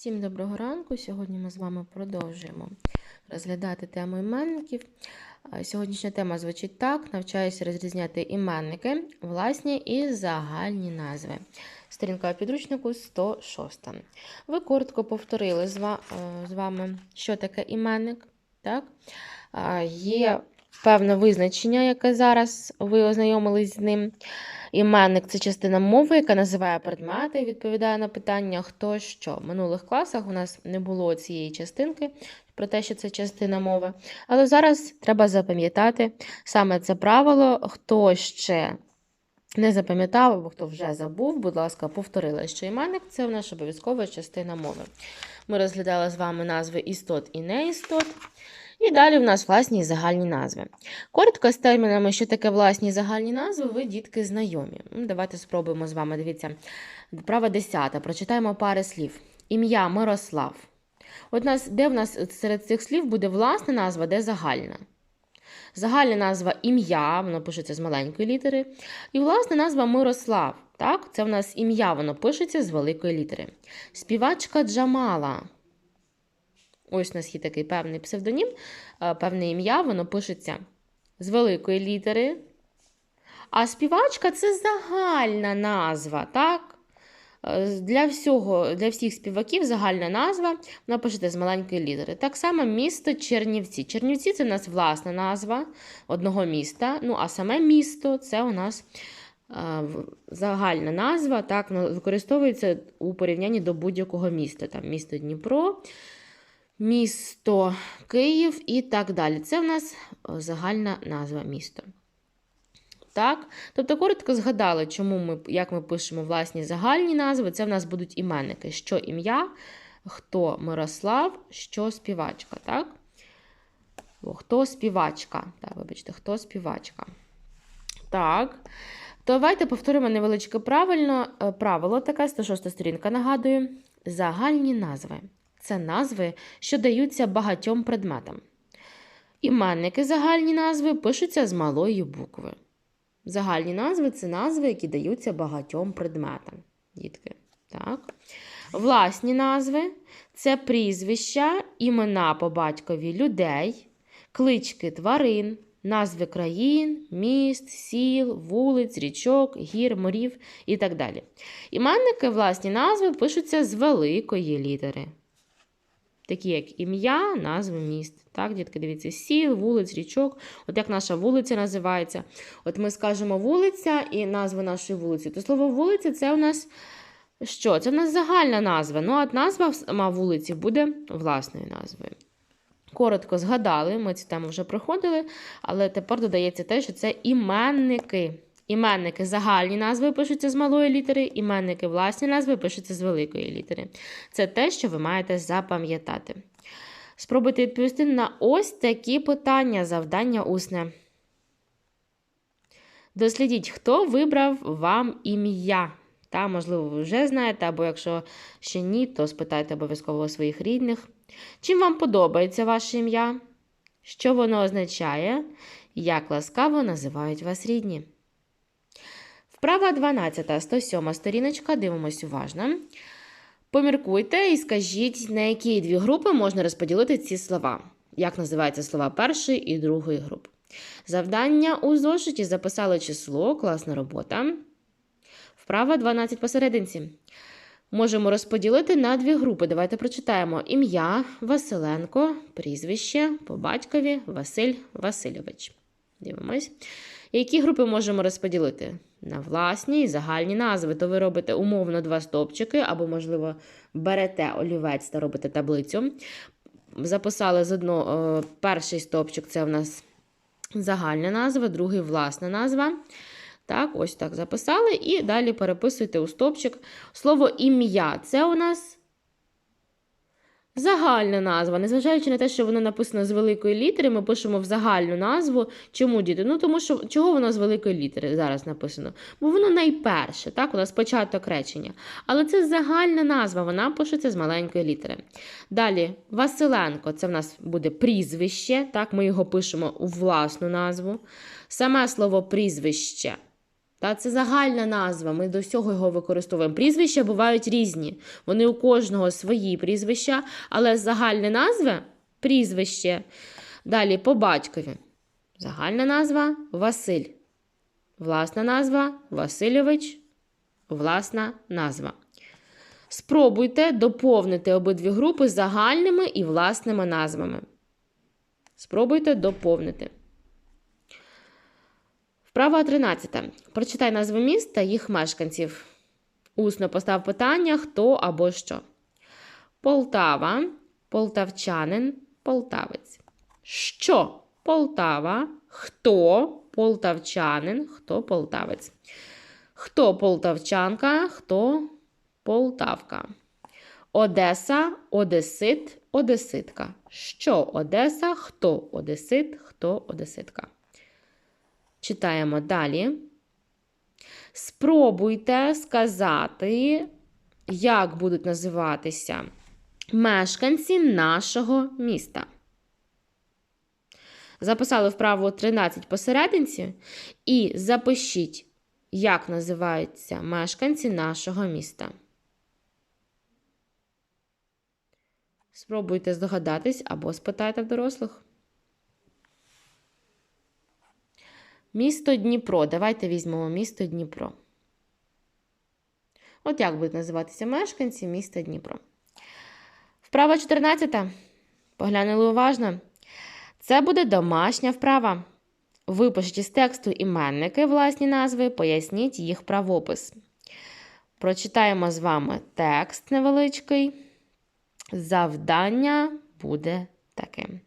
Всім доброго ранку. Сьогодні ми з вами продовжуємо розглядати тему іменників. Сьогоднішня тема звучить так: навчаюся розрізняти іменники, власні і загальні назви. Сторінка підручнику 106. Ви коротко повторили е, з вами, що таке іменник. Так? Є певне визначення, яке зараз ви ознайомились з ним. Іменник це частина мови, яка називає предмети і відповідає на питання хто що. В минулих класах у нас не було цієї частинки про те, що це частина мови. Але зараз треба запам'ятати саме це правило. Хто ще не запам'ятав або хто вже забув, будь ласка, повторили, що іменник це в нас обов'язкова частина мови. Ми розглядали з вами назви істот і неістот. І далі в нас власні і загальні назви. Коротко з термінами, що таке власні і загальні назви, ви, дітки, знайомі. Давайте спробуємо з вами. Дивіться, права 10. Прочитаємо пари слів. Ім'я Мирослав. От нас, де в нас серед цих слів буде власна назва, де загальна? Загальна назва ім'я, воно пишеться з маленької літери. І власна назва Мирослав. Так? Це в нас ім'я, воно пишеться з великої літери. Співачка Джамала. Ось у нас є такий певний псевдонім, е, певне ім'я, воно пишеться з великої літери. А співачка це загальна назва, так? Е, Для всього, для всіх співаків загальна назва, вона пишеться з маленької літери. Так само місто Чернівці. Чернівці це у нас власна назва одного міста. Ну, а саме місто це у нас е, загальна назва, так, воно використовується у порівнянні до будь-якого міста. Там місто Дніпро, місто Київ і так далі. Це в нас е, загальна назва міста. Так? Тобто коротко згадали, чому ми, як ми пишемо власні загальні назви. Це в нас будуть іменники. Що ім'я, хто Мирослав, що співачка. Так? О, хто співачка. Так, вибачте, хто співачка. Так. Давайте повторимо невеличке правильно, е, правило, таке 106 сторінка, нагадую. Загальні назви. Це назви, що даються багатьом предметам. Іменники загальні назви пишуться з малої букви. Загальні назви це назви, які даються багатьом предметам. Дітки. Так. Власні назви це прізвища, імена по батькові людей, клички тварин, назви країн, міст, сіл, вулиць, річок, гір, морів і так далі. Іменники, власні назви пишуться з великої літери. Такі як ім'я, назви міст. Так, дітки, дивіться, сіл, вулиць, річок. От як наша вулиця називається. От ми скажемо вулиця і назва нашої вулиці. То слово вулиця це у нас що? Це у нас загальна назва. Ну, а назва сама вулиці буде власною назвою. Коротко згадали, ми цю тему вже проходили, але тепер додається те, що це іменники. Іменники загальні назви пишуться з малої літери, іменники власні назви пишуться з великої літери. Це те, що ви маєте запам'ятати. Спробуйте відповісти на ось такі питання завдання усне. Дослідіть, хто вибрав вам ім'я. Та, можливо, ви вже знаєте, або якщо ще ні, то спитайте обов'язково своїх рідних. Чим вам подобається ваше ім'я? Що воно означає? Як ласкаво називають вас рідні? Вправа 12, 107 сторіночка, дивимось уважно. Поміркуйте і скажіть, на які дві групи можна розподілити ці слова. Як називаються слова першої і другої груп. Завдання у зошиті записали число, класна робота. Вправа 12 посерединці. Можемо розподілити на дві групи. Давайте прочитаємо ім'я Василенко, прізвище по батькові Василь Васильович. Дивимось. Які групи можемо розподілити? На власні і загальні назви. То ви робите умовно два стовпчики, або, можливо, берете олівець та робите таблицю. Записали з одного е, перший стовпчик це в нас загальна назва, другий власна назва. Так, ось так записали. І далі переписуйте у стовпчик слово ім'я. Це у нас загальна назва. Незважаючи на те, що воно написано з великої літери, ми пишемо в загальну назву. Чому діти? Ну, тому що чого воно з великої літери зараз написано? Бо воно найперше, так, у нас початок речення. Але це загальна назва, вона пишеться з маленької літери. Далі, Василенко, це в нас буде прізвище, так, ми його пишемо у власну назву. Саме слово прізвище Та це загальна назва. Ми до всього його використовуємо. Прізвища бувають різні. Вони у кожного свої прізвища, але загальне назва прізвище. Далі по батькові. Загальна назва Василь. Власна назва Васильович. Власна назва. Спробуйте доповнити обидві групи загальними і власними назвами. Спробуйте доповнити. Вправа 13. Прочитай назви міст та їх мешканців. Усно постав питання, хто або що. Полтава, полтавчанин, полтавець. Що Полтава? Хто полтавчанин, хто полтавець? Хто полтавчанка, хто полтавка? Одеса, одесит, одеситка. Що Одеса, хто одесит, хто одеситка. Читаємо далі. Спробуйте сказати, як будуть називатися мешканці нашого міста. Записали вправо 13 посерединці і запишіть, як називаються мешканці нашого міста. Спробуйте здогадатись або спитайте в дорослих. Місто Дніпро. Давайте візьмемо місто Дніпро. От як будуть називатися мешканці міста Дніпро. Вправа 14. Поглянули уважно. Це буде домашня вправа. Випишіть із тексту іменники власні назви, поясніть їх правопис. Прочитаємо з вами текст невеличкий. Завдання буде таким.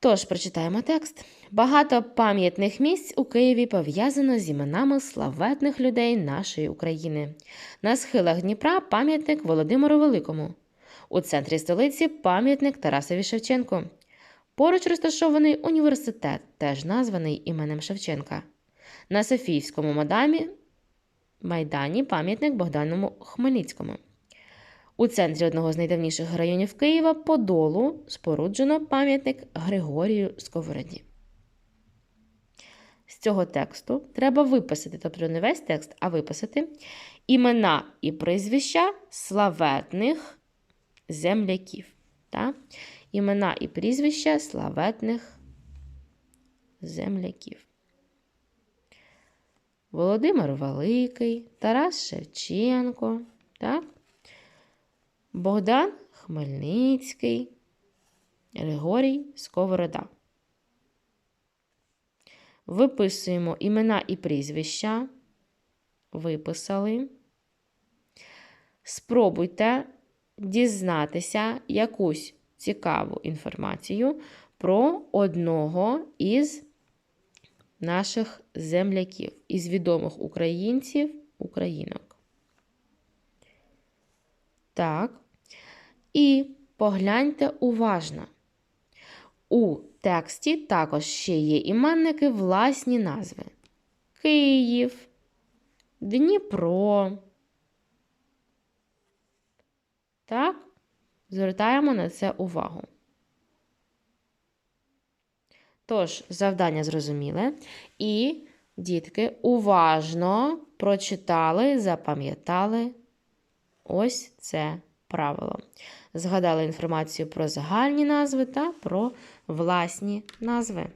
Тож, прочитаємо текст. Багато пам'ятних місць у Києві пов'язано з іменами славетних людей нашої України. На схилах Дніпра пам'ятник Володимиру Великому. У центрі столиці пам'ятник Тарасові Шевченку. Поруч розташований університет, теж названий іменем Шевченка. На Софійському мадамі майдані пам'ятник Богдану Хмельницькому. У центрі одного з найдавніших районів Києва Подолу споруджено пам'ятник Григорію Сковороді. З цього тексту треба виписати, тобто не весь текст, а виписати імена і прізвища славетних земляків. Так? Імена і прізвища славетних земляків. Володимир Великий, Тарас Шевченко, так? Богдан Хмельницький, Григорій Сковорода. Виписуємо імена і прізвища. Виписали. Спробуйте дізнатися якусь цікаву інформацію про одного із наших земляків, із відомих українців, українок. Так. І погляньте уважно. У тексті також ще є іменники власні назви: Київ, Дніпро. Так, звертаємо на це увагу. Тож, завдання зрозуміле. І, дітки, уважно прочитали, запам'ятали ось це правило. Згадали інформацію про загальні назви та про власні назви.